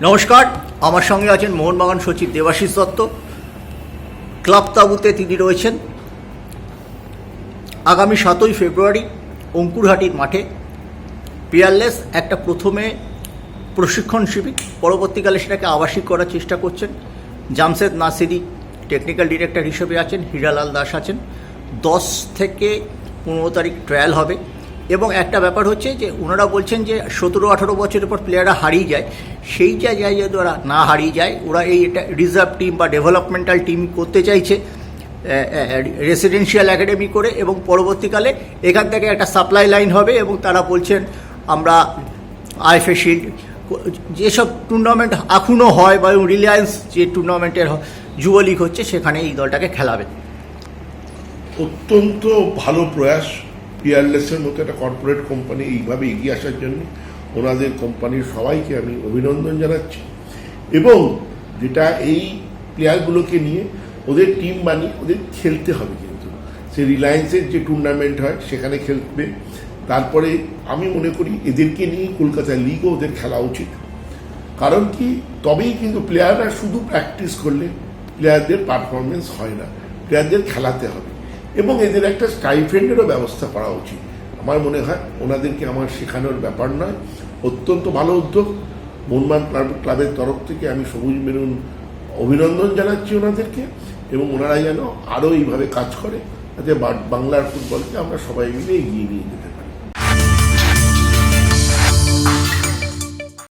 নমস্কার, আমার সঙ্গে আছেন মোহনবাগান সচিব দেবাশিস দত্ত। ক্লাব তাবুতে তিনি রয়েছেন। আগামী সাতই ফেব্রুয়ারি অঙ্কুরহাটির মাঠে পিয়ারলেস একটা প্রথমে প্রশিক্ষণ শিবির, পরবর্তীকালে সেটাকে আবাসিক করার চেষ্টা করছেন। জামশেদ নাসিরি টেকনিক্যাল ডিরেক্টর হিসেবে আছেন, হীরালাল দাস আছেন। দশ থেকে পনেরো তারিখ ট্রায়াল হবে। এবং একটা ব্যাপার হচ্ছে যে ওনারা বলছেন যে সতেরো, আঠারো বছরের পর প্লেয়াররা হারিয়ে যায়, সেই জায়গায় যদি ওরা না হারিয়ে যায়, ওরা এই এটা রিজার্ভ টিম বা ডেভেলপমেন্টাল টিম করতে চাইছে রেসিডেন্সিয়াল একাডেমি করে এবং পরবর্তীকালে এখান থেকে একটা সাপ্লাই লাইন হবে এবং তারা বলছেন, আমরা আইএফএ শিল্ড যেসব টুর্নামেন্ট এখনও হয় বা রিলায়েন্স যে টুর্নামেন্টের যুবলীগ হচ্ছে, সেখানে এই দলটাকে খেলাবে। অত্যন্ত ভালো প্রয়াস। পিয়ারলেসের মতো একটা কর্পোরেট কোম্পানি এইভাবে এগিয়ে আসার জন্য ওনাদের কোম্পানির সবাইকে আমি অভিনন্দন জানাচ্ছি। এবং যেটা এই প্লেয়ারগুলোকে নিয়ে ওদের টিম বানিয়ে ওদের খেলতে হবে কিন্তু। সে রিলায়েন্সের যে টুর্নামেন্ট হয়, সেখানে খেলবে। তারপরে আমি মনে করি এদেরকে নিয়ে কলকাতা লিগও ওদের খেলা উচিত। কারণ কি? তবেই কিন্তু প্লেয়াররা শুধু প্র্যাকটিস করলে প্লেয়ারদের পারফরমেন্স হয় না। প্লেয়ারদের খেলাতে হবে। এবং এদের একটা স্টাইফেন্ডেরও ব্যবস্থা করা উচিত। আমার মনে হয় ওনাদেরকে আমার শেখানোর ব্যাপার নয়। অত্যন্ত ভালো উদ্যোগ। মনমান ক্লাব ক্লাবের তরফ থেকে আমি সবুজ মেরুন অভিনন্দন জানাচ্ছি ওনাদেরকে এবং ওনারা যেন আরও এইভাবে কাজ করে, যাতে বাংলার ফুটবলকে আমরা সবাই মিলে এগিয়ে নিয়ে যেতে